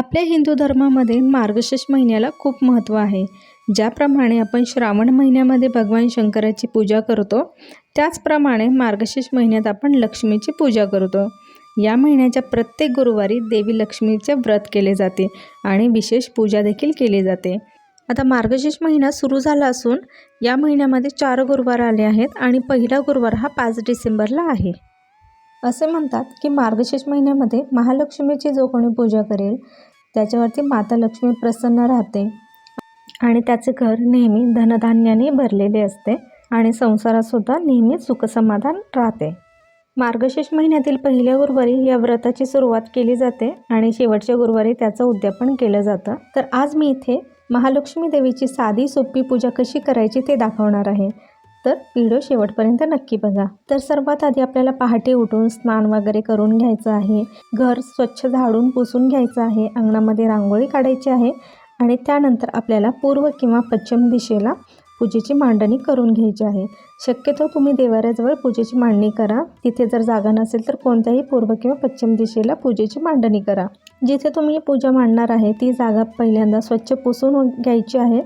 आपल्या हिंदू धर्मामध्ये मार्गशीर्ष महिन्याला खूप महत्त्व आहे. ज्याप्रमाणे आपण श्रावण महिन्यामध्ये भगवान शंकराची पूजा करतो त्याचप्रमाणे मार्गशीर्ष महिन्यात आपण लक्ष्मीची पूजा करतो. या महिन्याच्या प्रत्येक गुरुवारी देवी लक्ष्मीचे व्रत केले जाते आणि विशेष पूजा देखील केली जाते. आता मार्गशीर्ष महिना सुरू झाला असून या महिन्यामध्ये चार गुरुवार आले आहेत आणि पहिला गुरुवार हा पाच डिसेंबरला आहे. असे म्हणतात की मार्गशीर्ष महिन्यामध्ये महालक्ष्मीची जो कोणी पूजा करेल त्याच्यावरती माता लक्ष्मी प्रसन्न राहते. आणि त्याचे घर नेहमी धनधान्याने भरलेले असते आणि संसारातसुद्धा नेहमी सुखसमाधान राहते. मार्गशीर्ष महिन्यातील पहिल्या गुरुवारी या व्रताची सुरुवात केली जाते आणि शेवटच्या गुरुवारी त्याचं उद्यापन केलं जातं. तर आज मी इथे महालक्ष्मी देवीची साधी सोपी पूजा कशी करायची ते दाखवणार आहे. तर व्हिडिओ शेवटपर्यंत नक्की बघा. तर सर्वात आधी आपल्याला पहाटे उठून स्नान वगैरे करून घ्यायचं आहे. घर स्वच्छ झाडून पुसून घ्यायचं आहे. अंगणामध्ये रांगोळी काढायची आहे आणि त्यानंतर आपल्याला पूर्व किंवा पश्चिम दिशेला पूजेची मांडणी करून घ्यायची आहे. शक्यतो तुम्ही देवाऱ्याजवळ पूजेची मांडणी करा. तिथे जर जागा नसेल तर कोणत्याही पूर्व किंवा पश्चिम दिशेला पूजेची मांडणी करा. जिथे तुम्ही पूजा मांडणार आहे ती जागा पहिल्यांदा स्वच्छ पुसून घ्यायची आहे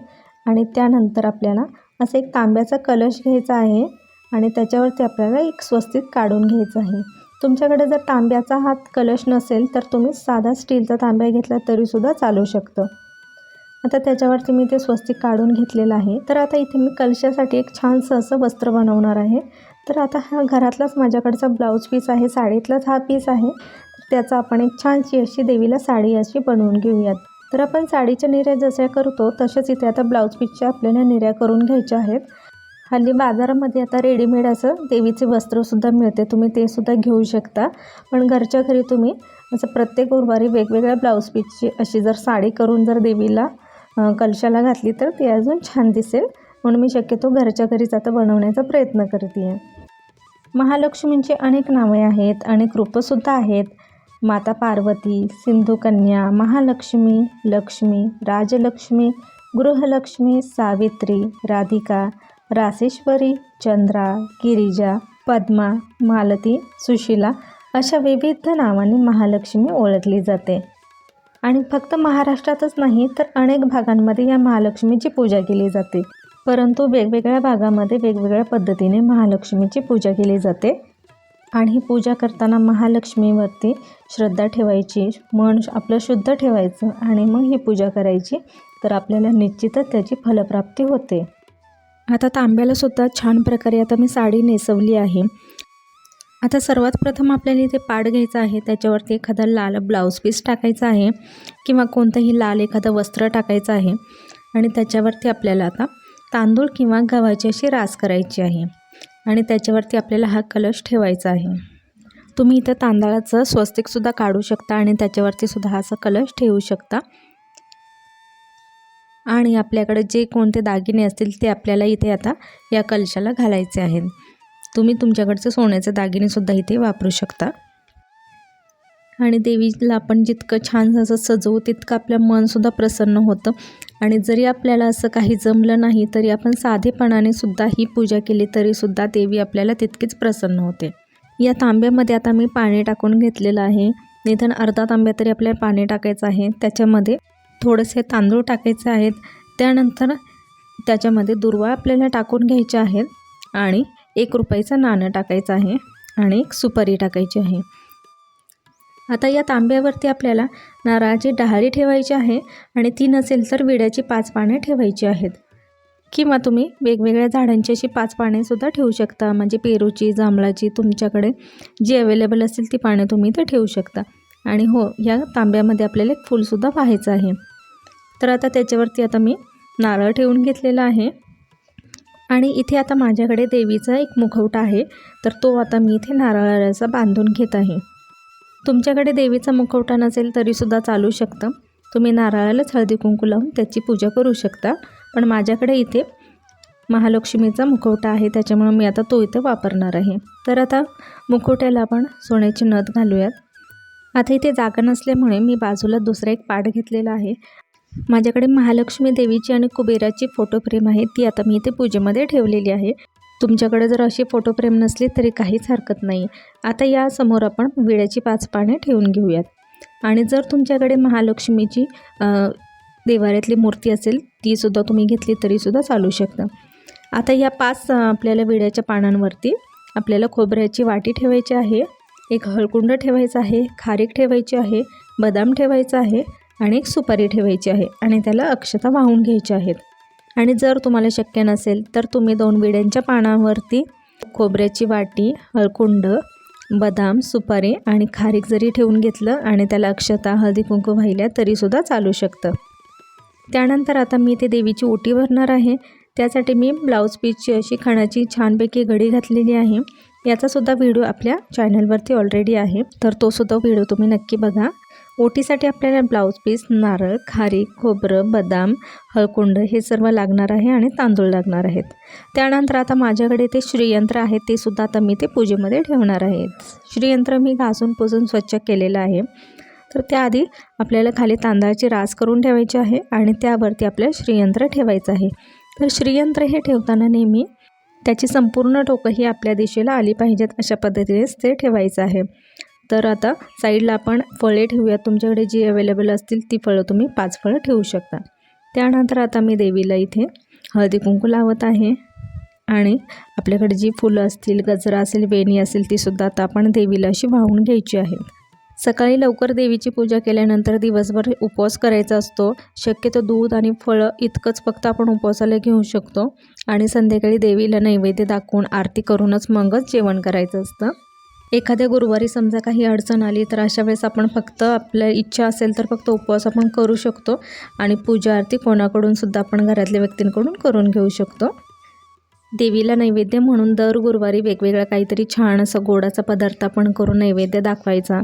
आणि त्यानंतर आपल्याला असं एक तांब्याचा कलश घ्यायचा आहे आणि त्याच्यावरती आपल्याला एक स्वस्तिक काढून घ्यायचं आहे. तुमच्याकडे जर तांब्याचा हात कलश नसेल तर तुम्ही साधा स्टीलचा तांब्या घेतला तरीसुद्धा चालू शकतं. आता त्याच्यावरती मी ते स्वस्तिक काढून घेतलेलं आहे. तर आता इथे मी कलशासाठी एक छानसं असं वस्त्र बनवणार आहे. तर आता हा घरातलाच माझ्याकडचा ब्लाऊज पीस आहे साडीतलाच हा पीस आहे. त्याचा आपण एक छानशी अशी देवीला साडी अशी बनवून घेऊयात. तर आपण साडीच्या निर्या जशा करतो तसेच इथे आता ब्लाऊज पीसच्या आपल्याला निर्या करून घ्यायच्या आहेत. हल्ली बाजारामध्ये आता रेडीमेड असं देवीचे वस्त्रसुद्धा मिळते तुम्ही ते सुद्धा घेऊ शकता. पण घरच्या घरी तुम्ही असं प्रत्येक गुरुवारी वेगवेगळ्या ब्लाऊज पीसची अशी जर साडी करून जर देवीला कलशाला घातली तर ती अजून छान दिसेल. म्हणून मी शक्यतो घरच्या घरीच आता बनवण्याचा प्रयत्न करते आहे महालक्ष्मींची अनेक नावे आहेत अनेक रूपंसुद्धा आहेत. माता पार्वती सिंधुकन्या महालक्ष्मी लक्ष्मी राजलक्ष्मी गृहलक्ष्मी सावित्री राधिका रासेश्वरी चंद्रा गिरिजा पद्मा मालती सुशिला अशा विविध नावांनी महालक्ष्मी ओळखली जाते. आणि फक्त महाराष्ट्रातच नाही तर अनेक भागांमध्ये या महालक्ष्मीची पूजा केली जाते. परंतु वेगवेगळ्या भागामध्ये वेगवेगळ्या पद्धतीने महालक्ष्मीची पूजा केली जाते. आणि पूजा करताना महालक्ष्मीवरती श्रद्धा ठेवायची मन आपलं शुद्ध ठेवायचं आणि मग ही पूजा करायची तर आपल्याला निश्चितच त्याची फलप्राप्ती होते. आता तांब्याला सुद्धा छान प्रकारे आता मी साडी नेसवली आहे. आता सर्वात प्रथम आपल्याला इथे पाड घ्यायचा आहे त्याच्यावरती एखादा लाल ब्लाऊज पीस टाकायचा आहे किंवा कोणतंही लाल एखादं वस्त्र टाकायचं आहे. आणि त्याच्यावरती आपल्याला आता तांदूळ किंवा गव्हाची अशी रास करायची आहे. आणि त्याच्यावरती आपल्याला हा कलश ठेवायचा आहे. तुम्ही इथं तांदळाचं स्वस्तिकसुद्धा काढू शकता आणि त्याच्यावरती सुद्धा हा असा कलश ठेवू शकता. आणि आपल्याकडे जे कोणते दागिने असतील ते आपल्याला इथे आता या कलशाला घालायचे आहेत. तुम्ही तुमच्याकडचे सोन्याचे दागिनेसुद्धा इथे वापरू शकता. आणि देवीला आपण जितकं छान असं सजवू तितकं आपलं मनसुद्धा प्रसन्न होतं. आणि जरी आपल्याला असं काही जमलं नाही तरी आपण साधेपणाने सुद्धा ही पूजा केली तरीसुद्धा देवी आपल्याला तितकीच प्रसन्न होते. या तांब्यामध्ये आता मी पाणी टाकून घेतलेलं आहे. निधन अर्धा तांब्या तरी आपल्याला पाणी टाकायचं आहे. त्याच्यामध्ये थोडेसे तांदूळ टाकायचे आहेत. त्यानंतर त्याच्यामध्ये दुर्वा आपल्याला टाकून घ्यायचे आहेत. आणि एक रुपयाचं नाणं टाकायचं आहे. आणि एक सुपारी टाकायची आहे. आता या तांब्यावरती आपल्याला नारळाची डहाळी ठेवायची आहे आणि ती नसेल तर विड्याची पाच पाने ठेवायची आहेत. किंवा तुम्ही वेगवेगळ्या झाडांची अशी पाच पानेसुद्धा ठेवू शकता. म्हणजे पेरूची जांभळाची तुमच्याकडे जी अवेलेबल असतील ती पाने तुम्ही इथे ठेवू शकता. आणि हो या तांब्यामध्ये आपल्याला एक फूलसुद्धा पाहायचं आहे. तर आता त्याच्यावरती आता मी नारळ ठेवून घेतलेला आहे. आणि इथे आता माझ्याकडे देवीचा एक मुखवटा आहे. तर तो आता मी इथे नारळाचा बांधून घेत आहे. तुमच्याकडे देवीचा मुखवटा नसेल तरीसुद्धा चालू शकतं. तुम्ही नारळालाच हळदी कुंकू लावून त्याची पूजा करू शकता. पण माझ्याकडे इथे महालक्ष्मीचा मुखवटा आहे त्याच्यामुळे मी आता तो इथे वापरणार आहे. तर आता मुखवट्याला आपण सोन्याची नथ घालूयात. आता इथे जागा नसल्यामुळे मी बाजूला दुसरा एक पाठ घेतलेला आहे. माझ्याकडे महालक्ष्मी देवीची आणि कुबेराची फोटो फ्रेम आहे ती आता मी इथे पूजेमध्ये ठेवलेली आहे. तुमच्याकडे जर अशी फोटो फ्रेम नसली तरी काहीच हरकत नाही. आता यासमोर आपण विड्याची पाच पाने ठेवून घेऊयात. आणि जर तुमच्याकडे महालक्ष्मीची देवाऱ्यातली मूर्ती असेल तीसुद्धा तुम्ही घेतली तरीसुद्धा चालू शकता. आता या पाच आपल्याला विड्याच्या पानांवरती आपल्याला खोबऱ्याची वाटी ठेवायची आहे एक हळकुंड ठेवायचं आहे खारीक ठेवायची आहे बदाम ठेवायचा आहे आणि एक सुपारी ठेवायची आहे आणि त्याला अक्षता वाहून घ्यायच्या आहेत. आणि जर तुम्हाला शक्य नसेल तर तुम्ही दोन विड्यांच्या पानांवरती खोबऱ्याची वाटी हळकुंड बदाम सुपारी आणि खारीक जरी ठेवून घेतलं आणि त्याला अक्षता हळदी कुंकू वाहिल्या तरीसुद्धा चालू शकतं. त्यानंतर आता मी ते देवीची ओटी भरणार आहे. त्यासाठी मी ब्लाऊज पीसची अशी खाण्याची छानपैकी घडी घातलेली आहे. याचासुद्धा व्हिडिओ आपल्या चॅनलवरती ऑलरेडी आहे. तर तोसुद्धा व्हिडिओ तुम्ही नक्की बघा. ओटीसाठी आपल्याला ब्लाऊज पीस नारळ खारी खोबरं बदाम हळकुंड हे सर्व लागणार आहे आणि तांदूळ लागणार आहेत. त्यानंतर आता माझ्याकडे ते श्रीयंत्र आहे ते सुद्धा आता मी ते पूजेमध्ये ठेवणार आहे. श्रीयंत्र मी घासून पुसून स्वच्छ केलेलं आहे. तर त्याआधी आपल्याला खाली तांदळाची रास करून ठेवायची आहे आणि त्यावरती आपल्याला श्रीयंत्र ठेवायचं आहे. तर श्रीयंत्र हे ठेवताना नेहमी त्याची संपूर्ण टोकं ही आपल्या दिशेला आली पाहिजेत अशा पद्धतीनेच ते ठेवायचं आहे. तर आता साईडला आपण फळे ठेवूयात. तुमच्याकडे जी अवेलेबल असतील ती फळं तुम्ही पाच फळं ठेवू शकता. त्यानंतर आता मी देवीला इथे हळदी कुंकू लावत आहे. आणि आपल्याकडे जी फुलं असतील गजरा असेल वेणी असेल तीसुद्धा आता आपण देवीला अशी वाहून घ्यायची आहे. सकाळी लवकर देवीची पूजा केल्यानंतर दिवसभर उपवास करायचा असतो. शक्यतो दूध आणि फळं इतकंच फक्त आपण उपवासाला घेऊ शकतो. आणि संध्याकाळी देवीला नैवेद्य दाखवून आरती करूनच मगच जेवण करायचं असतं. एखाद्या गुरुवारी समजा काही अडचण आली तर अशा वेळेस आपण फक्त आपल्या इच्छा असेल तर फक्त उपवास आपण करू शकतो. आणि पूजा आरती कोणाकडून सुद्धा आपण घरातल्या व्यक्तींकडून करून घेऊ शकतो. देवीला नैवेद्य म्हणून दर गुरुवारी वेगवेगळा काहीतरी छान असं गोडाचा पदार्थ आपण करून नैवेद्य दाखवायचा.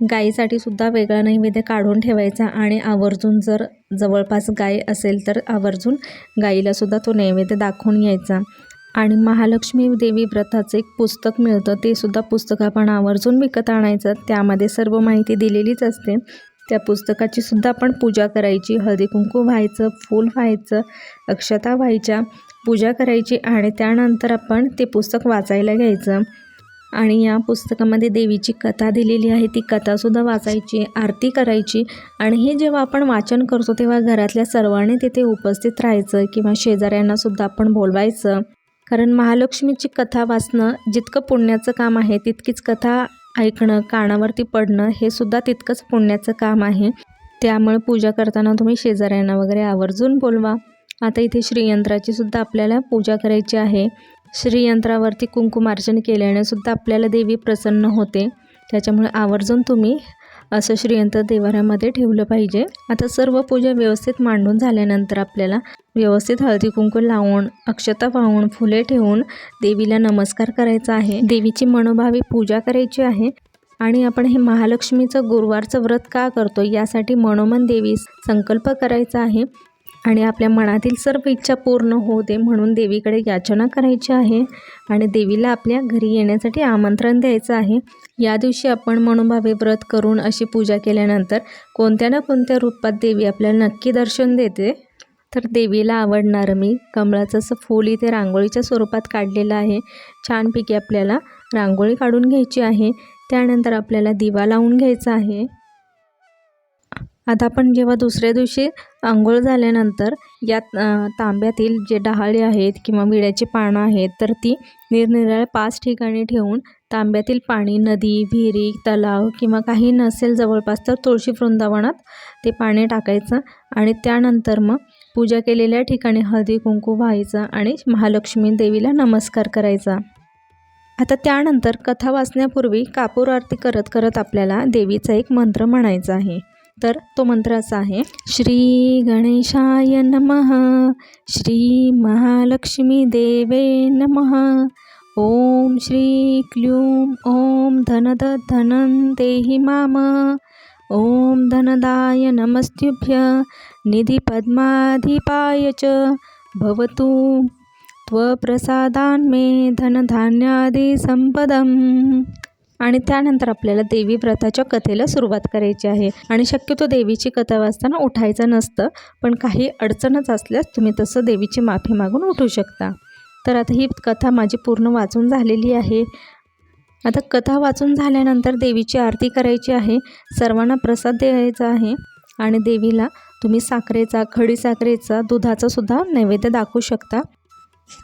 गाईसाठी सुद्धा वेगळा नैवेद्य काढून ठेवायचा आणि आवर्जून जर जवळपास गाय असेल तर आवर्जून गाईलासुद्धा तो नैवेद्य दाखवून यायचा. आणि महालक्ष्मी देवी व्रताचं एक पुस्तक मिळतं ते सुद्धा पुस्तक आपण आवर्जून विकत आणायचं त्यामध्ये सर्व माहिती दिलेलीच असते. त्या पुस्तकाची सुद्धा आपण पूजा करायची हळदी कुंकू व्हायचं फूल व्हायचं अक्षता व्हायच्या पूजा करायची आणि त्यानंतर आपण ते पुस्तक वाचायला घ्यायचं. आणि या पुस्तकामध्ये देवीची कथा दिलेली आहे ती कथासुद्धा वाचायची आरती करायची आणि हे जेव्हा आपण वाचन करतो तेव्हा घरातल्या सर्वांनी तिथे उपस्थित राहायचं किंवा शेजाऱ्यांनासुद्धा आपण बोलवायचं. कारण महालक्ष्मीची कथा वाचणं जितकं पुण्याचं काम आहे तितकीच कथा ऐकणं कानावरती पडणं हे सुद्धा तितकंच पुण्याचं काम आहे. त्यामुळे पूजा करताना तुम्ही शेजाऱ्यांना वगैरे आवर्जून बोलवा. आता इथे श्रीयंत्राची सुद्धा आपल्याला पूजा करायची आहे. श्रीयंत्रावरती कुंकुमार्चन केल्याने सुद्धा आपल्याला देवी प्रसन्न होते. त्याच्यामुळे आवर्जून तुम्ही असं श्रीयंत्र देवाऱ्यामध्ये ठेवलं पाहिजे. आता सर्व पूजा व्यवस्थित मांडून झाल्यानंतर आपल्याला व्यवस्थित हळदी कुंकू लावून अक्षता वाहून फुले ठेवून देवीला नमस्कार करायचा आहे. देवीची मनोभावी पूजा करायची आहे. आणि आपण हे महालक्ष्मीचं गुरुवारचं व्रत का करतो यासाठी मनोमन देवी संकल्प करायचा आहे. आणि आपल्या मनातील सर्व इच्छा पूर्ण होऊ दे म्हणून देवीकडे याचना करायची आहे. आणि देवीला आपल्या घरी येण्यासाठी आमंत्रण द्यायचं आहे. या दिवशी आपण मनोभावे व्रत करून अशी पूजा केल्यानंतर कोणत्या ना कोणत्या रूपात देवी आपल्याला नक्की दर्शन देते? तर देवीला आवडणारं मी कमळाचं असं फूल इथे रांगोळीच्या स्वरूपात काढलेलं आहे. छानपैकी आपल्याला रांगोळी काढून घ्यायची आहे. त्यानंतर आपल्याला दिवा लावून घ्यायचा आहे. आता आपण जेव्हा दुसऱ्या दिवशी आंघोळ झाल्यानंतर या तांब्यातील जे डहाळे आहेत किंवा विड्याची पानं आहेत तर ती निरनिराळ्या पाच ठिकाणी ठेवून तांब्यातील पाणी नदी विहिरी तलाव किंवा काही नसेल जवळपास तर तुळशी वृंदावनात ते पाणी टाकायचं आणि त्यानंतर मग पूजा केलेल्या ठिकाणी हळदी कुंकू व्हायचं आणि महालक्ष्मी देवीला नमस्कार करायचा. आता त्यानंतर कथा वाचण्यापूर्वी कापूर आरती करत करत आपल्याला देवीचा एक मंत्र म्हणायचा आहे. तर तो मंत्र असा आहे श्री गणेशाय नमः श्री महालक्ष्मी देवे नमः ओम श्री क्ल्यूम ओम धनद धनं देहि माम ओम धनदाय नमस्तुभ्य निधिपद्माधिपाय च भवतु त्वप्रसादान्मे धनधान्यादिसम्पदम्। आणि त्यानंतर आपल्याला देवी व्रताच्या कथेला सुरुवात करायची आहे. आणि शक्यतो देवीची कथा वाचताना उठायचं नसतं पण काही अडचणच असल्यास तुम्ही तसं देवीची माफी मागून उठू शकता. तर आता ही कथा माझी पूर्ण वाचून झालेली आहे. आता कथा वाचून झाल्यानंतर देवीची आरती करायची आहे. सर्वांना प्रसाद द्यायचा आहे आणि देवीला तुम्ही साखरेचा खडीसाखरेचा दुधाचा सुद्धा नैवेद्य दाखवू शकता.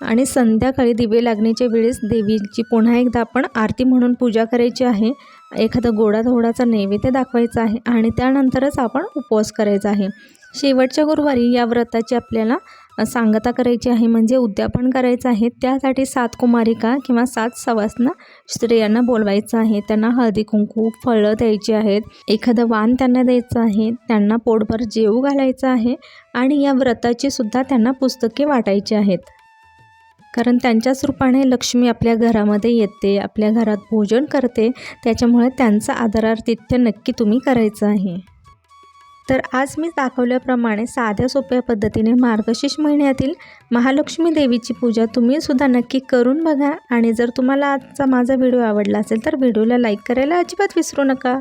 आणि संध्याकाळी दिवे लागण्याच्या वेळेस देवीची पुन्हा एकदा आपण आरती म्हणून पूजा करायची आहे. एखादा गोडा धोडाचा नैवेद्य दाखवायचा आहे आणि त्यानंतरच आपण उपवास करायचा आहे. शेवटच्या गुरुवारी या व्रताची आपल्याला सांगता करायची आहे म्हणजे उद्यापन करायचं आहे. त्यासाठी सात कुमारिका किंवा सात सवासनं स्त्रियांना बोलवायचं आहे. त्यांना हळदी कुंकू फळं द्यायची आहेत. एखादं वाण त्यांना द्यायचं आहे. त्यांना पोटभर जेवू घालायचं आहे आणि या व्रताची सुद्धा त्यांना पुस्तके वाटायची आहेत. कारण त्यांच्याच रूपाने लक्ष्मी आपल्या घरामध्ये येते आपल्या घरात भोजन करते. त्याच्यामुळे त्यांचं आदरातिथ्य नक्की तुम्ही करायचं आहे. तर आज मी दाखवल्याप्रमाणे साध्या सोप्या पद्धतीने मार्गशीर्ष महिन्यातील महालक्ष्मी देवीची पूजा तुम्हीसुद्धा नक्की करून बघा. आणि जर तुम्हाला आजचा माझा व्हिडिओ आवडला असेल तर व्हिडिओला लाईक करायला अजिबात विसरू नका.